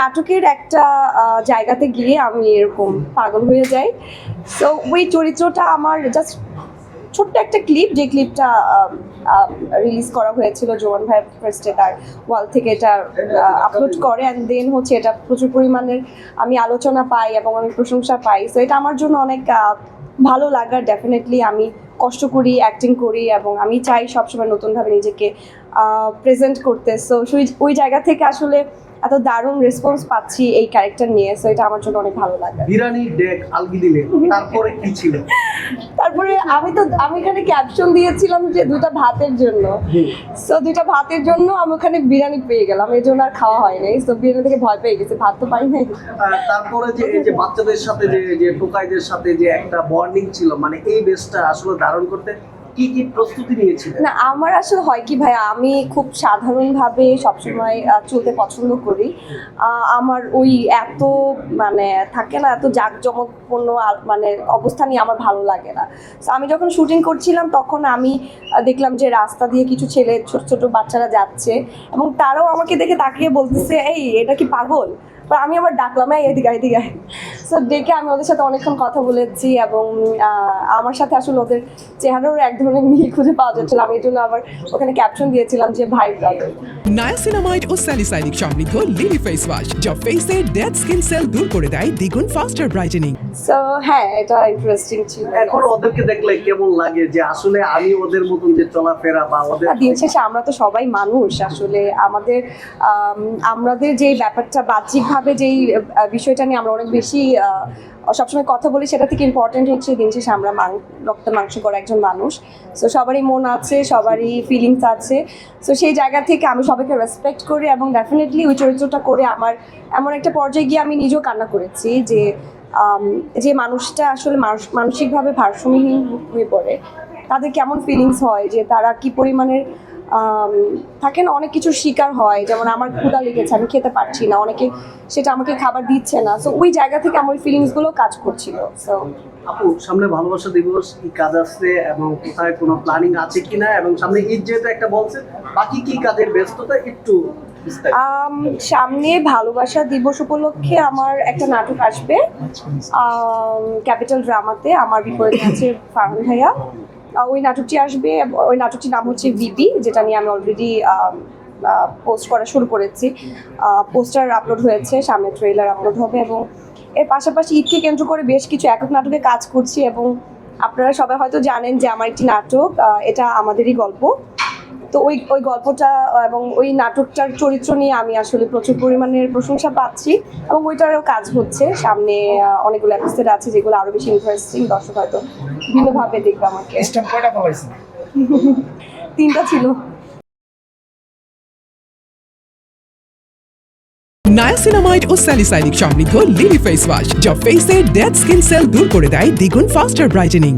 নাটকের একটা জায়গাতে গিয়ে আমি এরকম পাগল হয়ে যাই। সো ওই চরিত্রটা আমার জাস্ট ছোট্ট একটা ক্লিপ যে ক্লিপটা রিলিজ করা হয়েছিল জোয়ান ভাই ফার্স্টে তার ওয়াল থেকে এটা আপলোড করে অ্যান্ড দেন হচ্ছে এটা প্রচুর পরিমাণের আমি আলোচনা পাই এবং আমি প্রশংসা পাই। সো এটা আমার জন্য অনেক ভালো লাগার ডেফিনেটলি আমি কষ্ট করি অ্যাক্টিং করি এবং আমি চাই সবসময় নতুনভাবে নিজেকে প্রেজেন্ট করতে। সো ওই জায়গা থেকে আসলে এত দারুণ রেসপন্স পাচ্ছি এই ক্যারেক্টার নিয়ে সো এটা আমার জন্য অনেক ভালো লাগে। বিরানি ডেক আলগি দিলে তারপরে কি ছিল? তারপরে আমি তো আমি এখানে ক্যাপশন দিয়েছিলাম যে দুটা ভাতের জন্য। সো দুইটা ভাতের জন্য আমি ওখানে বিরিয়ানি পেয়ে গেলাম এই জন্য আর খাওয়া হয়নি। সো বিরিয়ানি থেকে ভয় পেয়ে গেছে ভাত তো পাই নাই। আর তারপরে যে এই যে বাচ্চাদের সাথে যে যে টোকাইদের সাথে যে একটা বন্ডিং ছিল মানে এই বেসটা আসলে ধারণ করতে কি কি প্রস্তুতি নিয়েছিলেন? না, আমার আসলে হয় কি ভাই আমি খুব সাধারণভাবে সবসময় চলতে পছন্দ করি। আমার ওই এত মানে থাকে না, এত জাঁকজমকপূর্ণ মানে অবস্থা নিয়ে আমার ভালো লাগে না। আমি যখন শুটিং করছিলাম, তখন আমি দেখলাম যে রাস্তা দিয়ে কিছু ছেলে, ছোট ছোট বাচ্চারা যাচ্ছে এবং তারাও আমাকে দেখে তাকিয়ে বলতেছে, এই, এটা কি পাগল? আমি আবার ডাকলাম এদিকে এদিকে সো ডেকে আমি ওদের সাথে অনেকক্ষণ কথা বলেছি এবং আমার সাথে আসলে ওদের চেহারারও এক ধরনের মিল খুঁজে পাওয়া যাচ্ছিল। আমি এই জন্য আবার ওখানে ক্যাপশন দিয়েছিলাম যে ভাই ব্রাদার নায়াসিনামাইড ও স্যালিসাইনিক সমৃদ্ধ লিলি ফেস ওয়াশ যা ফেসের ডেড স্কিন সেল দূর করে দেয় দ্বিগুণ ফাস্টার ব্রাইটেনিং সো হ্যাঁ এটা ইন্টারেস্টিং ছিল। এখন ওদেরকে দেখলে কেমন লাগে যে আসলে আমি ওদের মতন যে চলাফেরা বা ওদের দিন শেষে আমরা তো সবাই মানুষ। আসলে আমাদের আমাদের যে ব্যাপারটা বাহ্যিকভাবে যেই বিষয়টা নিয়ে আমরা অনেক বেশি সবসময় কথা বলি, সেটা থেকে ইম্পর্টেন্ট হচ্ছে দিন শেষে আমরা রক্ত মাংস করা একজন মানুষ। সো সবারই মন আছে, সবারই ফিলিংস আছে। সো সেই জায়গা থেকে আমি সবাইকে রেসপেক্ট করি এবং ডেফিনেটলি ওই চরিত্রটা করে আমার এমন একটা পর্যায়ে গিয়ে আমি নিজেও কান্না করেছি যে যে মানুষটা আসলে মানসিকভাবে ভারসাম্যহীন হয়ে পড়ে, তাদের কেমন ফিলিংস হয়, যে তারা কি পরিমাণের থাকে না অনেক কিছুর শিকার হয়। যেমন আমার ক্ষুধা লেগেছে আমি খেতে পারছি না। অনেকে সেটা আমাকে খাবার দিচ্ছে না। সো ওই জায়গা থেকে আমার ফিলিংসগুলো কাজ করছিল। সো আপু সামনে ভালোবাসা দিবস কি কাজ আছে এবং কোথায় কোনো প্ল্যানিং আছে কিনা? এবং সামনে ঈদ যেহেতু একটা বলছে বাকি কি কাজের ব্যস্ততা একটু সামনে ভালোবাসা দিবস উপলক্ষে আমার একটা নাটক আসবে। ক্যাপিটাল ড্রামাতে আমার বিপরীতে আছে ফারহান ভাইয়া। ওই নাটকটি আসবে, ওই নাটকটির নাম হচ্ছে ভিপি, যেটা নিয়ে আমি অলরেডি পোস্ট করা শুরু করেছি। পোস্টার আপলোড হয়েছে, সামনে ট্রেলার আপলোড হবে এবং এর পাশাপাশি ঈদকে কেন্দ্র করে বেশ কিছু একক নাটকে কাজ করছি এবং আপনারা সবাই হয়তো জানেন যে আমার একটি নাটক এটা আমাদেরই গল্প। তো ওই ওই গল্পটা এবং ওই নাটকটার চরিত্র নিয়ে আমি আসলে প্রচুর পরিমাণের প্রশংসা পাচ্ছি এবং ওইটারও কাজ হচ্ছে। সামনে অনেকগুলো এপিসোড আছে যেগুলো আরও বেশি ইন্টারেস্টিং দর্শক হয়তো ভিন্নভাবে দেখবে আমাকে। তিনটা ছিল। নায়াসিনামাইড ও স্যালিসাইনিক সমৃদ্ধ লিলি ফেস ওয়াশ যা ফেসের ডেড স্কিন সেল দূর করে দেয় দ্বিগুণ ফাস্টার ব্রাইটেনিং